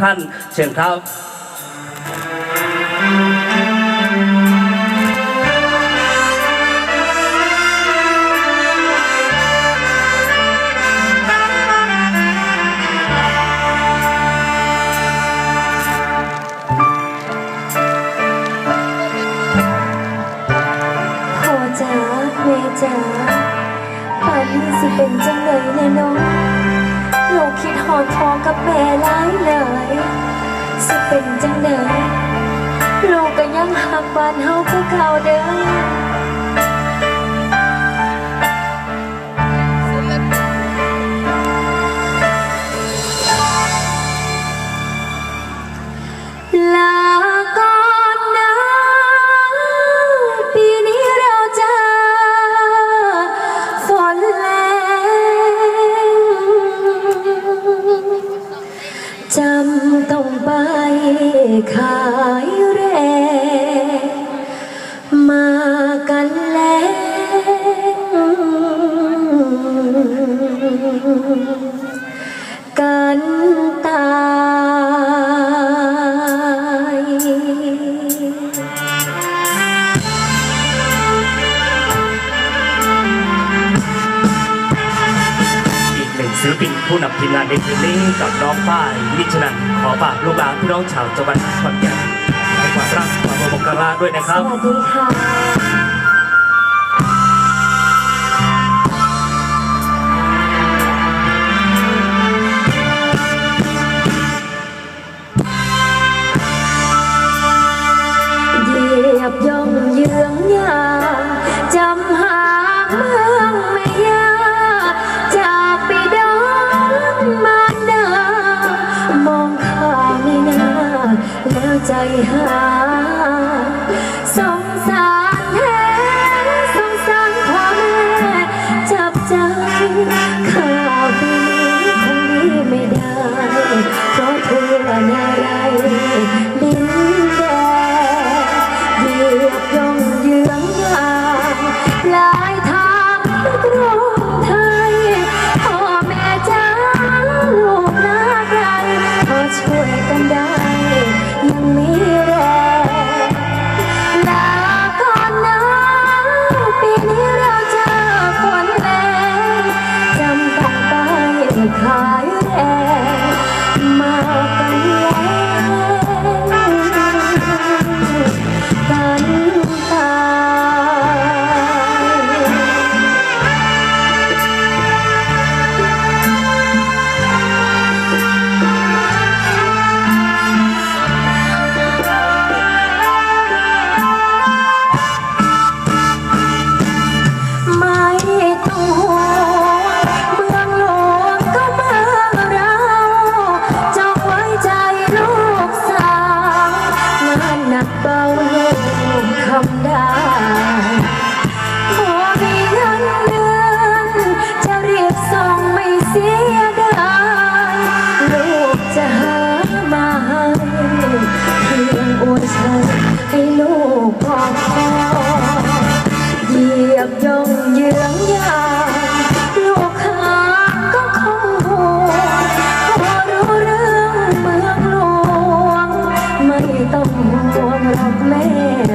ท่านเชิญครับจ๋าเมจ๋าป่านนี้สิเป็นจังเลยแน่นอน กับแม่หลายเลยสิเป็นจังเดยลูกก็ยังหักบานเฮาคือเก่าเด้อ ขายเรง มากันแล้วกัน ศิลปินผู้นำทีมงานในคืนนี้กับน้องป้ายมิชนันขอฝากลูกหลานพี่น้องชาวจังหวัดขอนแก่นให้ความรักความอบอุ่นกันด้วยนะครับ สวัสดีค่ะ หา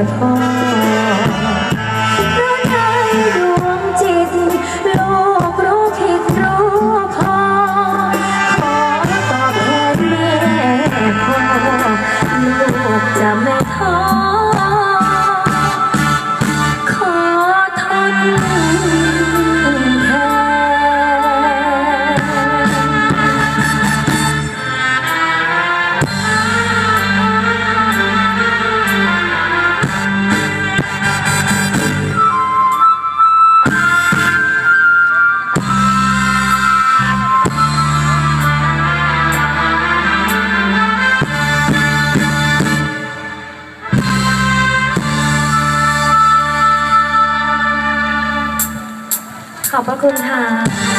home. พระคุณค่ะ